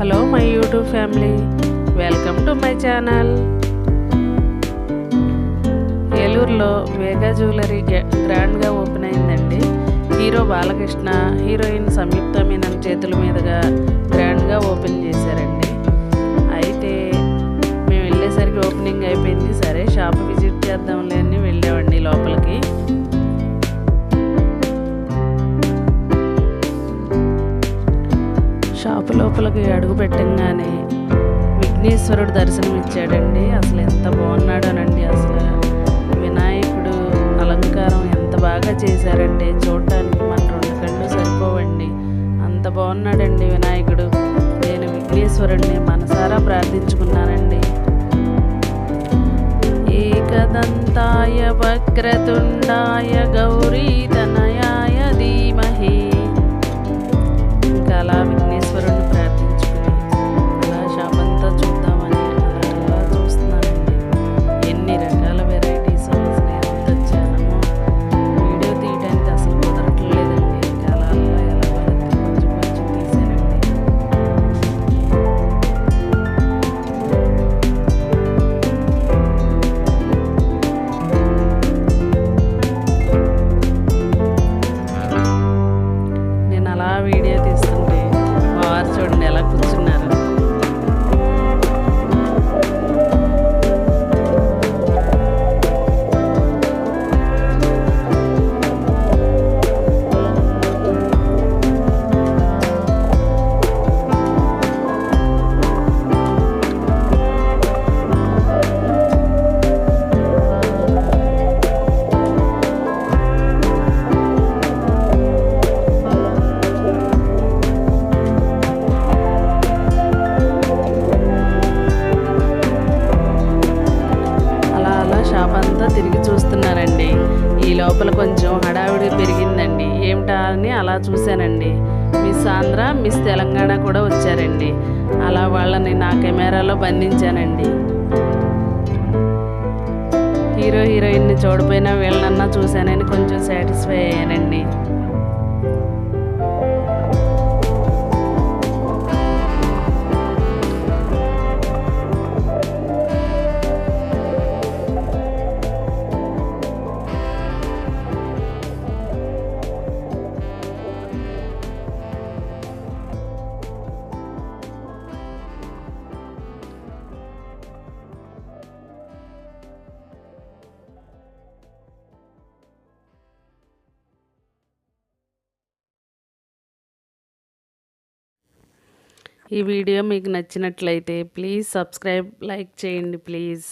Hello my YouTube family welcome to my channel. ఏలూరులో Vega jewellery గ్రాండ్గా open అయిందండి. Hero Balakrishna heroine Samyuktha Menon చేతుల మీదుగా గ్రాండ్గా ఓపెన్ చేశారండి. షాపు లోపలికి అడుగు పెట్టంగానే విఘ్నేశ్వరుడు దర్శనం ఇచ్చాడండి అసలు ఎంత బాగున్నాడోనండి. అసలు వినాయకుడు అలంకారం ఎంత బాగా చేశారంటే చూడటానికి మన రెండు కళ్ళు సరిపోవండి. అంత బాగున్నాడండి వినాయకుడు. నేను విఘ్నేశ్వరుడిని మనసారా ప్రార్థించుకున్నానండి. ఏకదంతాయ వక్రతుండాయ గౌరీతనయాయ చూస్తున్నానండి ఈ లోపల కొంచెం హడావిడి పెరిగిందండి. ఏమిటా అని అలా చూశానండి. మిస్ ఆంధ్ర మిస్ తెలంగాణ కూడా వచ్చారండి. అలా వాళ్ళని నా కెమెరాలో బంధించానండి. హీరో హీరోయిన్ని చూడపోయినా వీళ్ళనన్నా చూశానని కొంచెం సాటిస్ఫై ఈ వీడియో మీకు నచ్చినట్లయితే ప్లీజ్ సబ్స్క్రైబ్ లైక్ చేయండి ప్లీజ్.